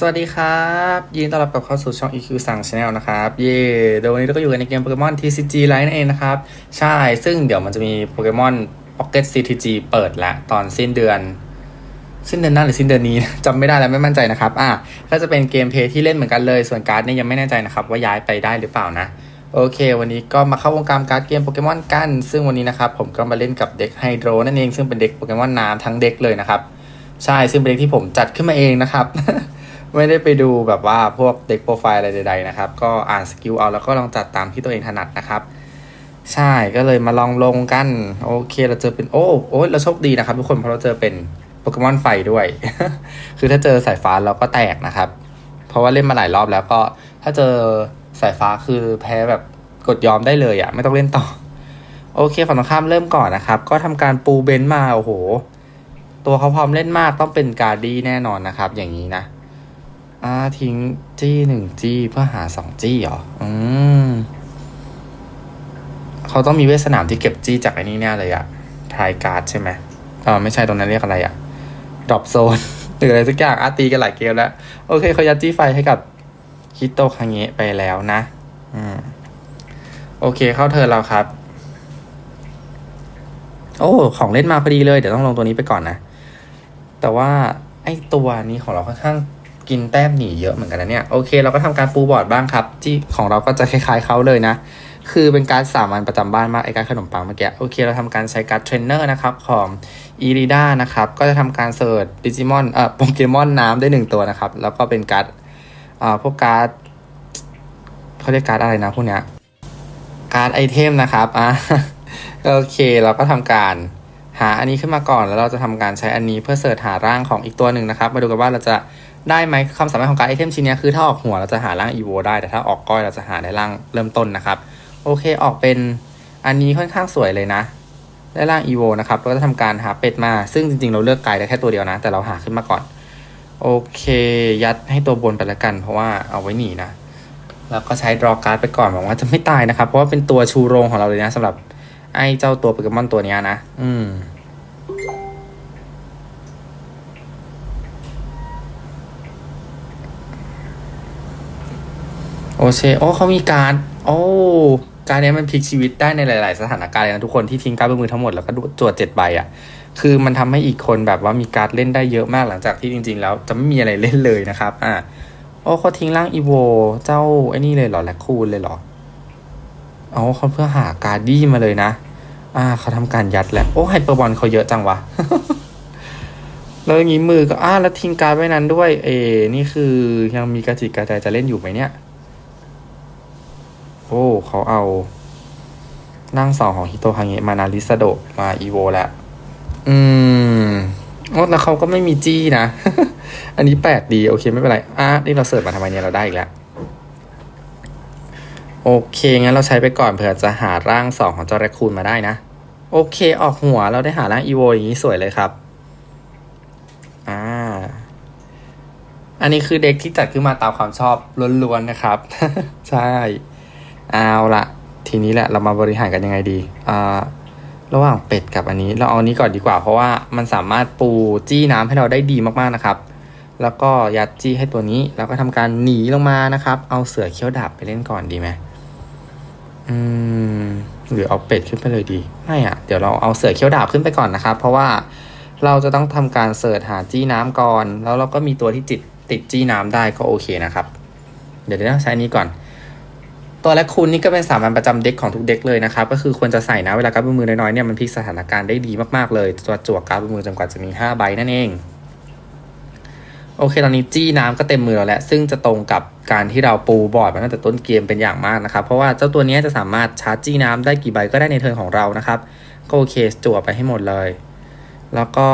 สวัสดีครับ ยินดีต้อนรับกลับเข้าสู่ช่อง EQ สั่ง Channel นะครับ เย่โดยววันนี้เราก็อยู่กันในเกมโปเกมอน TCG Lite นั่นเองนะครับ ใช่ ซึ่งเดี๋ยวมันจะมีโปเกมอน Pocket CTG เปิดแล้วตอนสิ้นเดือน สิ้นเดือนหน้าหรือสิ้นเดือนนี้ จำไม่ได้แล้วไม่มั่นใจนะครับ อะก็จะเป็นเกมเพย์ที่เล่นเหมือนกันเลย ส่วนการ์ดเนี่ยยังไม่แน่ใจนะครับ ว่าย้ายไปได้หรือเปล่านะ โอเค วันนี้ก็มาเข้าวงการการ์ดเกมโปเกมอนกัน ซึ่งวันนี้นะครับผมก็มาเล่นกับเด็กไฮโดรนั่นเอง ซึ่งเป็นเด็กโปเกมอนน้ำทั้งเด็กเลยนะครับ ใช่ ซึ่งเป็นเด็กที่ผมจัดขึ้นมาเองนะครับ ไม่ได้ไปดูแบบว่าพวกเด็กโปรไฟล์อะไรใดๆนะครับ ก็อ่านสกิลเอาแล้วก็ลองจัดตามที่ตัวเองถนัดนะครับ ใช่ก็เลยมาลองลงกัน โอเคเราเจอเป็นโอ้โอ้เราโชคดีนะครับ ทุกคนเพราะเราเจอเป็นโปเกมอนไฟด้วย คือถ้าเจอสายฟ้าเราก็แตกนะครับ เพราะว่าเล่นมาหลายรอบแล้วก็ถ้าเจอสายฟ้าคือแพ้แบบกดยอมได้เลยอะ่ะ ไม่ต้องเล่นต่อ โอเคฝั่งตรงข้ามเริ่มก่อนนะครับ ก็ทำการปูเบนซ์มาโอ้โห ตัวเขาพร้อมเล่นมากต้องเป็นการดีแน่นอนนะครับ อย่างนี้นะ อ่าทิ้งจี้หนึ่งจี้เพื่อหาสองจี้เหรอ อืม เขาต้องมีเวทสนามที่เก็บจี้จากไอ้นี่แน่เลยอะทายการ์ดใช่ไหมเออไม่ใช่ตรงนั้นเรียกอะไรอะดรอปโซนหรืออะไรสักอย่างอาตีกันหลายเกมแล้ว โอเคเขายัดจี้ไฟให้กับฮิโตคังเงะไปแล้วนะ อืม โอเคเข้าเธอแล้วครับ โอ้ ของเล่นมาพอดีเลย เดี๋ยวต้องลงตัวนี้ไปก่อนนะ แต่ว่าไอ้ตัวนี้ของเราค่อนข้าง กินแต้มหนีเยอะเหมือนกันนะเนี่ยโอเคเราก็ทำการปูบอร์ดบ้างครับ ที่ของเราก็จะคล้ายๆเขาเลยนะ คือเป็นการสามัญประจำบ้านมากไอ้การขนมปังเมื่อกี้โอเคเราทำการใช้การเทรนเนอร์นะครับของอีริด้านะครับก็จะทำการเสิร์ชดิจิมอนเอ่อโปเกมอนน้ำได้หนึ่งตัวนะครับ แล้วก็เป็นการ์ดอ่าพวกการ์ดเขาเรียกการ์ดอะไรนะพวกเนี้ยการ์ดไอเทมนะครับอะโอเคเราก็ทำการหาอันนี้ขึ้นมาก่อนแล้วเราจะทำการใช้อันนี้เพื่อเสิร์ชหาร่างของอีกตัวหนึ่งนะครับ มาดูกันว่าเราจะ ได้ไหมความสามารถของการไอเทมชิ้นนี้คือถ้าออกหัวเราจะหาร่างอีโวได้ แต่ถ้าออกก้อยเราจะหาในร่างเริ่มต้นนะครับ โอเคออกเป็นอันนี้ค่อนข้างสวยเลยนะ ได้ร่างอีโวนะครับเราก็จะทำการหาเป็ดมา ซึ่งจริงๆ เราเลือกไกลได้แค่ตัวเดียวนะ แต่เราหาขึ้นมาก่อน โอเค ยัดให้ตัวบนไปแล้วกัน เพราะว่าเอาไว้หนีนะแล้วก็ใช้ดรอการ์ดไปก่อนหวังว่าจะไม่ตายนะครับ เพราะว่าเป็นตัวชูโรงของเราเลยนะสำหรับไอ้เจ้าตัวโปเกมอนตัวนี้นะ อืม โอเคโอ้เขามีการโอ้การนี้มันพลิกชีวิตได้ในหลาย ๆ สถานการณ์เลยนะทุกคนที่ทิ้งการ์ดบนมือทั้งหมดแล้วก็จวดเจ็ดใบอะ คือมันทำให้อีกคนแบบว่ามีการ์ดเล่นได้เยอะมากหลังจากที่จริง ๆ แล้วจะไม่มีอะไรเล่นเลยนะครับ อ่าโอ้เขาทิ้งร่างอีโว เจ้าไอ้นี่เลยเหรอแลคคูนเลยเหรอเอาเขาเพื่อหาการ์ดี้มาเลยนะ อ่าเขาทำการยัดแล้วโอ้ไฮเปอร์บอลเขาเยอะจังวะแล้วอย่างนี้มือก็อ่าแล้วทิ้งการ์ดไว้นั้นด้วย เอ นี่คือยังมีกระจิกกระใจจะเล่นอยู่ไหมเนี่ย โอ้เขาเอาร่างสองของฮิโตฮาเงะมานาริสโดมาอีโวแล้วอืมโอ้แล้วเขาก็ไม่มีจี้นะ อันนี้แปลกดี โอเค ไม่เป็นไร อะ นี่เราเสิร์ฟมาทำไมเนี่ย เราได้อีกแล้ว โอเค งั้นเราใช้ไปก่อนเผื่อจะหาร่างสองของจอร์แรคคูนมาได้นะ โอเค ออกหัวเราได้หาร่างอีโวอย่างนี้สวยเลยครับ อ่า อันนี้คือเด็กที่จัดขึ้นมาตามความชอบล้วนๆนะครับ ใช่ เอาละทีนี้แหละเรามาบริหารกันยังไงดีอ่าระหว่างเป็ดกับอันนี้ เราเอาอันนี้ก่อนดีกว่า เพราะว่ามันสามารถปูจี้น้ำให้เราได้ดีมากๆนะครับ แล้วก็ยัดจี้ให้ตัวนี้ แล้วก็ทำการหนีลงมานะครับ เอาเสือเขี้ยวดาบไปเล่นก่อนดีไหมอืมหรือเอาเป็ดขึ้นไปเลยดีไม่อะเดี๋ยวเราเอาเสือเขี้ยวดาบขึ้นไปก่อนนะครับ เพราะว่าเราจะต้องทำการเสิร์ชหาจี้น้ำก่อน แล้วเราก็มีตัวที่จิตติดจี้น้ำได้ก็โอเคนะครับ เดี๋ยวเดี๋ยวใช้นี้ก่อน ตัวและคุณนี่ก็เป็นสามัญประจำเด็กของทุกเด็กเลยนะครับ ก็คือควรจะใส่นะเวลากร์ดบมือน้อยๆเนี่ยมันพลิกสถานการณ์ได้ดีมากๆเลยตัวจั่วกร์ดบมือจำกัดจะมี 5 ใบนั่นเอง โอเค ตอนนี้จี้น้ำก็เต็มมือแล้วแหละซึ่งจะตรงกับการที่เราปูบอร์ดมาตั้งแต่ต้นเกมเป็นอย่างมากนะครับ เพราะว่าเจ้าตัวนี้จะสามารถชาร์จจี้น้ำได้กี่ใบก็ได้ในเทิร์นของเรานะครับก็โอเคจั่วไปให้หมดเลย แล้วก็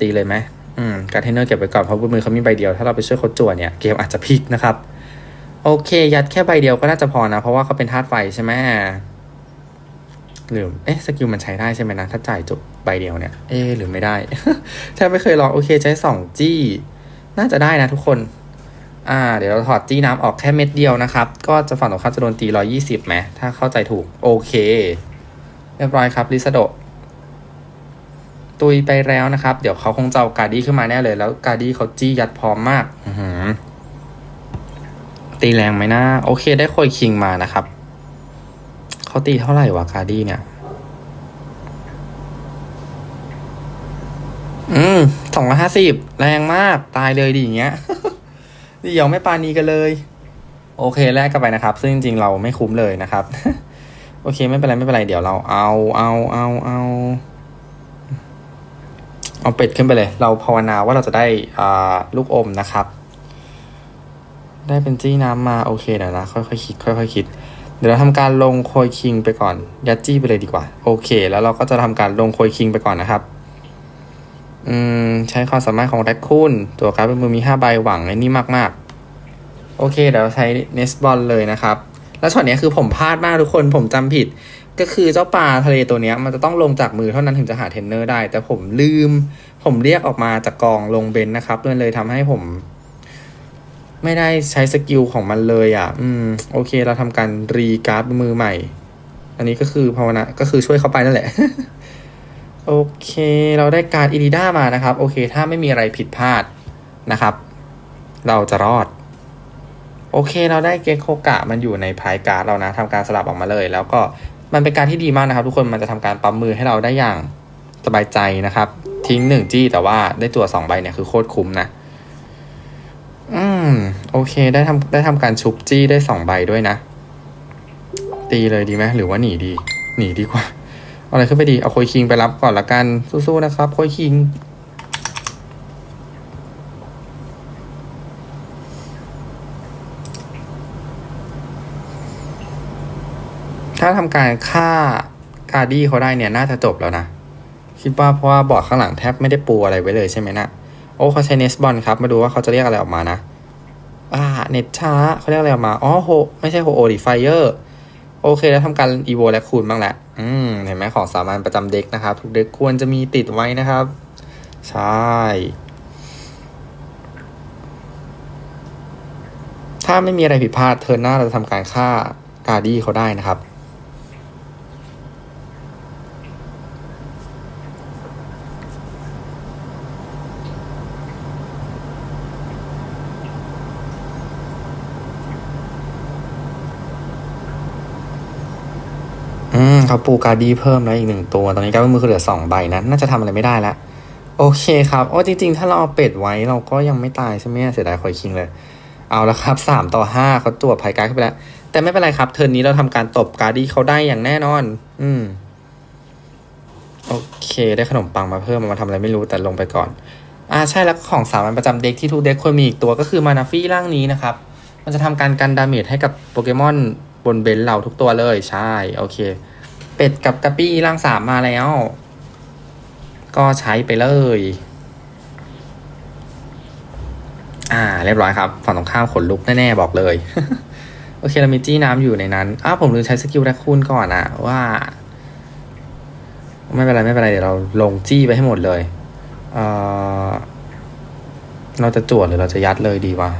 ตีเลยไหมอืมการเทนเนอร์เก็บไว้ก่อนเพราะมือเขามีใบเดียวถ้าเราไปช่วยเขาจั่วเนี่ยเกมอาจจะพลิกนะครับ โอเค ยัดแค่ใบเดียวก็น่าจะพอนะ เพราะว่าเขาเป็นธาตุไฟใช่ไหมหรือเอ๊ะสกิลมันใช้ได้ใช่ไหมนะ ถ้าจ่ายจบใบเดียวเนี่ย เอ๊หรือไม่ได้แทบไม่เคยลองโอเคใช้สองจี้ น่าจะได้นะทุกคน อ่า เดี๋ยวเราถอดจี้น้ำออกแค่เม็ดเดียวนะครับ ก็จะฝั่งตรงข้ามจะโดนตีร้อยี่สิบไหมถ้าเข้าใจถูก โอเค เรียบร้อยครับลิซาโดตุยไปแล้วนะครับ เดี๋ยวเขาคงจะเอาการดี้ขึ้นมาแน่เลย แล้วการดี้เขาจี้ยัดพร้อมมาก อือ ตีแรงไหมนะ โอเคได้โคยคิงมานะครับ เขาตีเท่าไหร่วะคาร์ดี้เนี่ย อืมสองร้อยห้าสิบแรงมากตายเลยดิอย่างเงี้ยเดี๋ยวไม่ปานีกันเลย โอเคแลกกันไปนะครับ ซึ่งจริงๆเราไม่คุ้มเลยนะครับ โอเคไม่เป็นไรไม่เป็นไรเดี๋ยวเราเอาเอาเอาเอาเอาเป็ดขึ้นไปเลย เราภาวนาว่าเราจะได้อ่าลูกอมนะครับ ได้เป็นจี้น้ำมาโอเคเดี๋ยวนะค่อยๆคิดค่อยๆคิด เดี๋ยวเราทำการลงโคยคิงไปก่อน ยัดจี้ไปเลยดีกว่า โอเค แล้วเราก็จะทำการลงโคยคิงไปก่อนนะครับ อืมใช้ความสามารถของแรคคูนตัวการ์ดเป็นมือมีห้าใบหวังไอ้นี่มากๆ โอเคเดี๋ยวใช้เนสบอลเลยนะครับ แล้วช็อตนี้คือผมพลาดมากทุกคนผมจำผิดก็คือเจ้าปลาทะเลตัวนี้มันจะต้องลงจากมือเท่านั้นถึงจะหาเทนเนอร์ได้ แต่ผมลืม ผมเรียกออกมาจากกองลงเบนนะครับเลยเลยทำให้ผม ไม่ได้ใช้สกิลของมันเลยอะ อืม โอเค เราทำการรีการ์ดมือใหม่ อันนี้ก็คือภาวนา ก็คือช่วยเขาไปนั่นแหละ โอเค เราได้การ์ดอีดิด้ามานะครับ โอเค ถ้าไม่มีอะไรผิดพลาดนะครับ เราจะรอด โอเค เราได้เกโคกะมันอยู่ในพายการ์ดเรานะทำการสลับออกมาเลย แล้วก็มันเป็นการที่ดีมากนะครับ ทุกคน มันจะทำการปั๊มมือให้เราได้อย่างสบายใจนะครับ ทิ้งหนึ่งจี้แต่ว่าได้ตัวสองใบเนี่ยคือโคตรคุ้มนะ ม โอเค ได้ทำได้ทำการชุบจี้ได้สองใบด้วยนะ ตีเลยดีไหมหรือว่าหนีดี หนีดีกว่า เอาอะไรขึ้นไปดี เอาโคยคิงไปรับก่อนละกัน สู้ๆนะครับโคยคิง ถ้าทำการฆ่าการดี้เขาได้เนี่ยน่าจะจบแล้วนะ คิดว่าเพราะว่าบอร์ดข้างหลังแทบไม่ได้ปูอะไรไว้เลยใช่ไหมนะโอ้เขาใช้เนสบอลครับ มาดูว่าเขาจะเรียกอะไรออกมานะ เน็ตช้าเขาเรียกอะไรออกมา อ๋อโฮไม่ใช่โฮโอดิไฟเออร์โอเค แล้วทำการอีโวและคูณบ้างแหละ อืม เห็นไหมของสามัญประจำเด็กนะครับ ทุกเด็กควรจะมีติดไว้นะครับ ใช่ ถ้าไม่มีอะไรผิดพลาดเทอร์นหน้าเราจะทำการฆ่าการดี้เขาได้นะครับ อืมเขาปูการดีเพิ่มแล้วอีกหนึ่งตัว ตอนนี้การดมือคือเหลือสองใบนะน่าจะทำอะไรไม่ได้แล้วโอเคครับโอ้จริง ๆ ถ้าเราเอาเป็ดไว้เราก็ยังไม่ตายใช่ไหมเสียดายคอยคิงเลย เอาละครับสามต่อห้าเขาตัวไพ่การ์ดขึ้นไปแล้วแต่ไม่เป็นไรครับเทิร์นนี้เราทำการตบการดีเขาได้อย่างแน่นอน อืมโอเค ได้ขนมปังมาเพิ่มมาทำอะไรไม่รู้แต่ลงไปก่อนอ่าใช่แล้วของสามัญประจำเด็กที่ทุกเด็กควรมีอีกตัวก็คือมานาฟี่ร่างนี้นะครับ มันจะทำการกันดาเมจให้กับโปเกมอนบนเบนเราทุกตัวเลยใช่ โอเค เป็ดกับกระปี้ร่างสามมาแล้ว ก็ใช้ไปเลย อ่า เรียบร้อยครับ ฝั่งตรงข้ามขนลุกแน่ๆบอกเลย โอเคเรามีจี้น้ำอยู่ในนั้นอ้าวผมลืมใช้สกิลแรคคูนก่อนอะว่า ไม่เป็นไรไม่เป็นไรเดี๋ยวเราลงจี้ไปให้หมดเลยเออเราจะจวดหรือเราจะยัดเลยดีวะ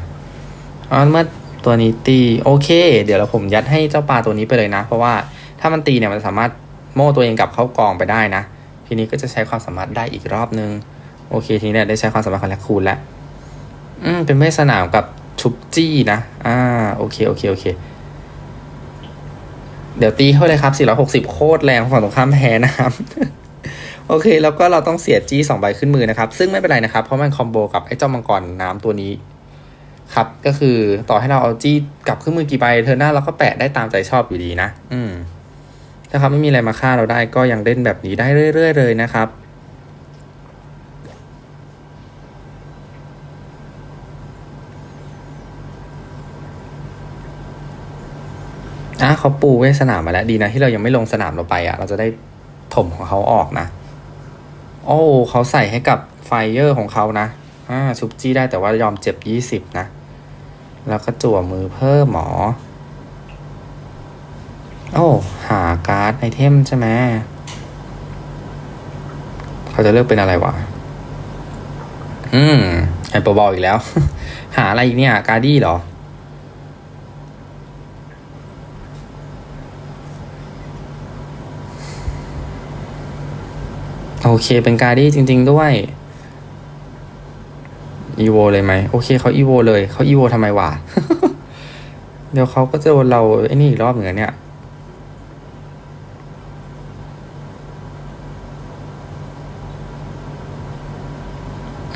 อ๋อเมื่อตัวนี้ตี โอเค เดี๋ยวเราผมยัดให้เจ้าปลาตัวนี้ไปเลยนะ เพราะว่า ถ้ามันตีเนี่ยมันสามารถโม่ตัวเองกลับเข้ากองไปได้นะ ทีนี้ก็จะใช้ความสามารถได้อีกรอบนึง โอเคทีนี้เนี่ยได้ใช้ความสามารถของแลคคูนแล้วอืมเป็นเวทสนามกับชุบจี้นะ อ่า โอเค โอเค โอเค เดี๋ยวตีเข้าเลยครับ 460 โคตรแรงฝั่งตรงข้ามแพ้นะครับ โอเค แล้วก็เราต้องเสียจี้สองใบขึ้นมือนะครับ ซึ่งไม่เป็นไรนะครับ เพราะมันคอมโบกับไอ้เจ้ามังกรน้ำตัวนี้ ครับ ก็คือต่อให้เราเอาจี้กลับขึ้นมือกี่ใบเทอร์หน้าเราก็แปะได้ตามใจชอบอยู่ดีนะ อืม ถ้าเขาไม่มีอะไรมาฆ่าเราได้ก็ยังเล่นแบบนี้ได้เรื่อย ๆ เลยนะครับอะเขาปูไว้สนามมาแล้วดีนะที่เรายังไม่ลงสนามเราไปอะ เราจะได้ถมของเขาออกนะโอ้เขาใส่ให้กับไฟเยอร์ของเขานะอ่าชุบจี้ได้แต่ว่ายอมเจ็บยี่สิบนะ แล้วก็จั่วมือเพิ่มหมอ โอ้ หาการ์ดไอเทมใช่ไหมเขาจะเลือกเป็นอะไรวะ อืมไฮเปอร์บอลอีกแล้ว หาอะไรอีกเนี่ย การ์ดี้เหรอ โอเค เป็นการ์ดี้จริง ๆ ด้วยอีโวเลยไหมโอเคเขาอีโวเลยเขาอีโวทำไมวะ เดี๋ยวเขาก็จะโดนเราไอ้นี่อีกรอบเหมือนเนี่ย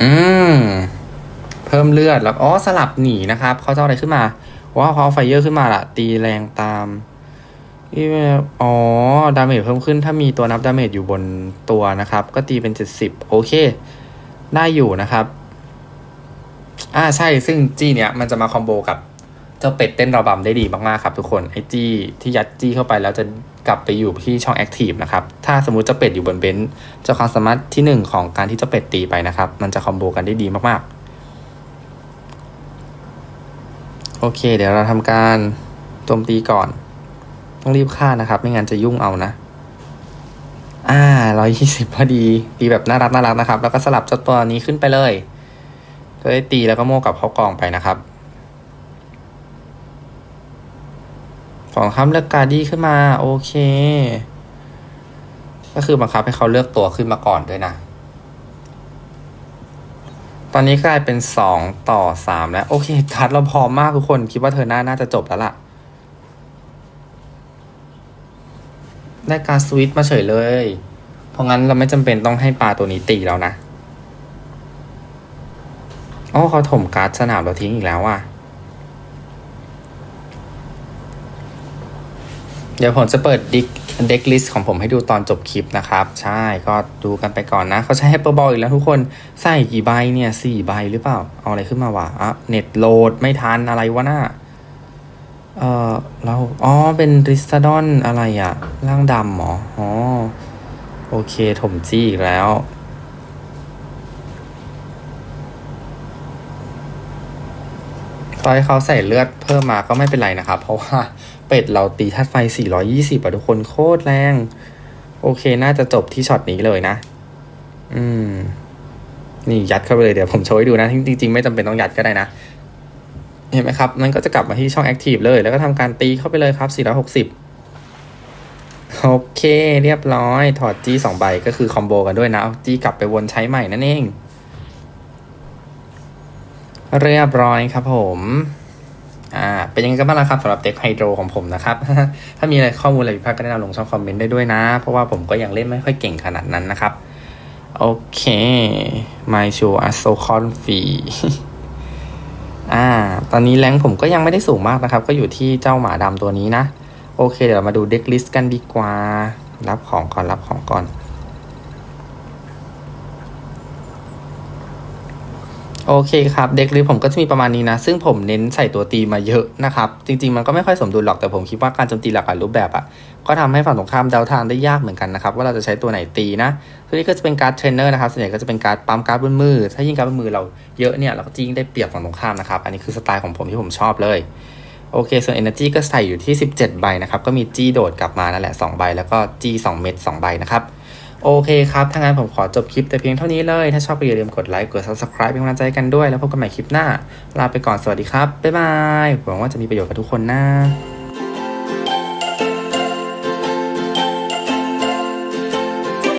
อืม เพิ่มเลือดแล้วอ๋อสลับหนีนะครับเขาจะอาอะไรขึ้นมาว้าวเขาไฟเยอร์ขึ้นมาละตีแรงตามนี่อ๋อ ดาเมจเพิ่มขึ้นถ้ามีตัวนับดาเมจอยู่บนตัวนะครับ ก็ตีเป็นเจ็ดสิบโอเค ได้อยู่นะครับ อ่าใช่ซึ่งจี้เนี้ยมันจะมาคอมโบกับ เจ้าเป็ดเต้นระบำได้ดีมากๆครับทุกคนไอจี้ที่ยัดจี้เข้าไปแล้วจะกลับไปอยู่ที่ช่องแอคทีฟนะครับถ้าสมมติเจ้าเป็ดอยู่บนเบนซ์เจ้าความสามารถที่หนึ่งของการที่เจ้าเป็ดตีไปนะครับ มันจะคอมโบกันได้ดีมากๆ โอเค เดี๋ยวเราทำการโจมตีก่อน ต้องรีบฆ่านะครับ ไม่งั้นจะยุ่งเอานะอ่าร้อยยี่สิบพอดี ตีแบบน่ารักน่ารักนะครับ แล้วก็สลับเจ้าตัวนี้ขึ้นไปเลยจะได้ตีแล้วก็โม่กับเขากองไปนะครับ ฝั่งข้ามเลือกการดี้ขึ้นมา โอเค ก็คือบังคับให้เขาเลือกตัวขึ้นมาก่อนด้วยนะ ตอนนี้กลายเป็นสองต่อสามแล้ว โอเคทัดเราพร้อมมากทุกคน คิดว่าเธอหน้าน่าจะจบแล้วล่ะ ได้การสวิตช์มาเฉยเลย เพราะงั้นเราไม่จำเป็นต้องให้ปลาตัวนี้ตีแล้วนะอ๋อเขาถมการ์ดสนามเราทิ้งอีกแล้วอะ เดี๋ยวผมจะเปิดดิกเด็กลิสต์ของผมให้ดูตอนจบคลิปนะครับ ใช่ก็ดูกันไปก่อนนะ เขาใช้ Hyperball อีกแล้วทุกคน ใส่กี่ใบเนี่ยสี่ใบหรือเปล่า เอาอะไรขึ้นมาวะอะเน็ตโหลดไม่ทันอะไรวะน่าเออเราอ๋อ เป็นริสตาดอนอะไรอะร่างดำหรออ๋อ โอเค ถมจี้อีกแล้ว ตอนที่เขาใส่เลือดเพิ่มมาก็ไม่เป็นไรนะครับ เพราะว่าเป็ดเราตีธาตุไฟ 420อะทุกคนโคตรแรง โอเคน่าจะจบที่ช็อตนี้เลยนะ อืม นี่ยัดเข้าไปเลยเดี๋ยวผมโชว์ให้ดูนะ จริง ๆ ไม่จำเป็นต้องยัดก็ได้นะ เห็นไหมครับ มันก็จะกลับมาที่ช่อง Active เลย แล้วก็ทำการตีเข้าไปเลยครับ 460โอเค เรียบร้อย ถอดจี้สองใบก็คือคอมโบกันด้วยนะ เอาจี้กลับไปวนใช้ใหม่นั่นเอง เรียบร้อยครับผมอ่าเป็นยังไงกันบ้างละครับสำหรับเด็กไฮโดรของผมนะครับ ถ้ามีอะไรข้อมูลอะไรผิดพลาดก็แนะนำลงช่องคอมเมนต์ได้ด้วยนะ เพราะว่าผมก็ยังเล่นไม่ค่อยเก่งขนาดนั้นนะครับ โอเค My Show a s o c o n f e อ่า ตอนนี้แรงผมก็ยังไม่ได้สูงมากนะครับ ก็อยู่ที่เจ้าหมาดำตัวนี้นะ โอเค เดี๋ยวมาดูเด็กลิสต์กันดีกว่า รับของก่อนรับของก่อน โอเคครับ เด็กลิสต์ผมก็จะมีประมาณนี้นะ ซึ่งผมเน้นใส่ตัวตีมาเยอะนะครับ จริง ๆ มันก็ไม่ค่อยสมดุลหรอกแต่ผมคิดว่าการโจมตีหลากหลายรูปแบบอะ่ะก็ทำให้ฝั่งตรงข้ามเดาทางได้ยากเหมือนกันนะครับ ว่าเราจะใช้ตัวไหนตีนะตัวนี้ก็จะเป็นการ์ดเทรนเนอร์นะครับส่วนใหญ่ก็จะเป็นการ์ดปั๊มการ์ดบนมือ ถ้ายิ่งการ์ดบนมือเราเยอะเนี่ยเราก็จะยิ่งได้เปรียบฝั่งตรงข้ามนะครับ อันนี้คือสไตล์ของผมที่ผมชอบเลยโอเค ส่วน Energy ก็ใส่อยู่ที่ 17 ใบนะครับ ก็มีจี้โดดกลับมานั่นแหละ 2 ใบ แล้วก็จี้2เม็ด2ใบนะครับ โอเคครับถ้างั้นผมขอจบคลิปแต่เพียงเท่านี้เลย ถ้าชอบก็อย่าลืมกดไลค์ กด subscribe เป็นกำลังใจกันด้วย แล้วพบกันใหม่คลิปหน้า ลาไปก่อน สวัสดีครับ บ๊ายบาย หวังว่าจะมีประโยชน์กับทุกคนนะ